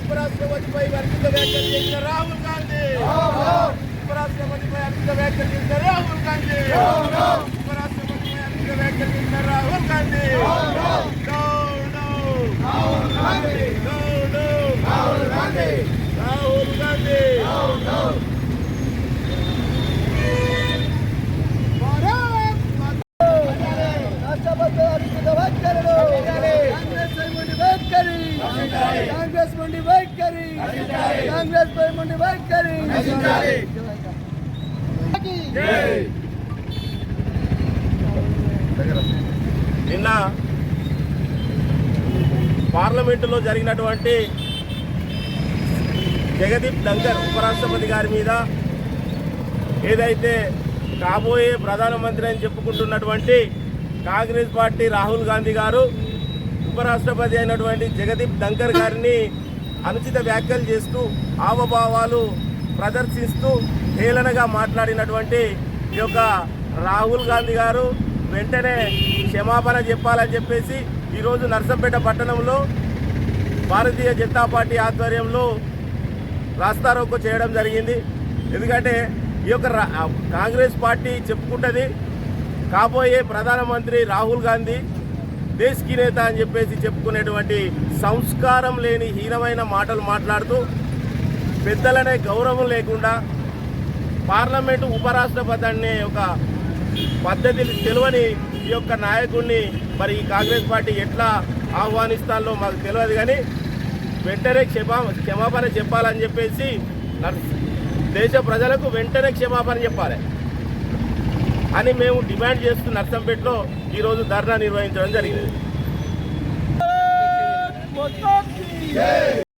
ఉపరాష్ట్రపతిపై అర్పిత వ్యాఖ్యలు చేసిన రాహుల్ గాంధీ ఉపరాష్ట్రపతిపై అర్పిత వ్యాఖ్యలు చేసిన రాహుల్ గాంధీ ఉపరాష్ట్రపతిపై అర్పిత వ్యాఖ్యలు చేసిన రాహుల్ గాంధీ రాహుల్ గాంధీ రాహుల్ గాంధీ రాహుల్ గాంధీ కాంగ్రెస్ నుండి వైఖరి కాంగ్రెస్ పై నుండి వైఖరి నిన్న పార్లమెంటులో జరిగినటువంటి జగదీప్ ధంకర్ ఉపరాష్ట్రపతి గారి మీద ఏదైతే కాబోయే ప్రధానమంత్రి అని చెప్పుకుంటున్నటువంటి కాంగ్రెస్ పార్టీ రాహుల్ గాంధీ గారు ఉపరాష్ట్రపతి అయినటువంటి జగదీప్ ధంకర్ గారిని అనుచిత వ్యాఖ్యలు చేస్తూ హావభావాలు ప్రదర్శిస్తూ హేళనగా మాట్లాడినటువంటి ఈ యొక్క రాహుల్ గాంధీ గారు వెంటనే క్షమాపణ చెప్పాలని చెప్పేసి ఈరోజు నర్సంపేట పట్టణంలో భారతీయ జనతా పార్టీ ఆధ్వర్యంలో రాస్తారోకో చేయడం జరిగింది. ఎందుకంటే ఈ యొక్క కాంగ్రెస్ పార్టీ చెప్పుకుంటుంది. కాబోయే ప్రధానమంత్రి రాహుల్ గాంధీ దేశకి నేత అని చెప్పేసి చెప్పుకునేటువంటి సంస్కారం లేని హీనమైన మాటలు మాట్లాడుతూ పెద్దలనే గౌరవం లేకుండా పార్లమెంటు ఉపరాష్ట్రపతి అనే ఒక పద్ధతి తెలియని ఈ యొక్క నాయకుడిని మరి ఈ కాంగ్రెస్ పార్టీ ఎట్లా ఆహ్వానిస్తాలో మాకు తెలియదు కానీ వెంటనే క్షమా క్షమాపణ చెప్పాలని చెప్పేసి దేశ ప్రజలకు వెంటనే క్షమాపణ చెప్పాలి. అని మేము డిమాండ్ చేస్తూ నర్సంపేటలో ఈరోజు ధర్నా నిర్వహించడం జరిగింది.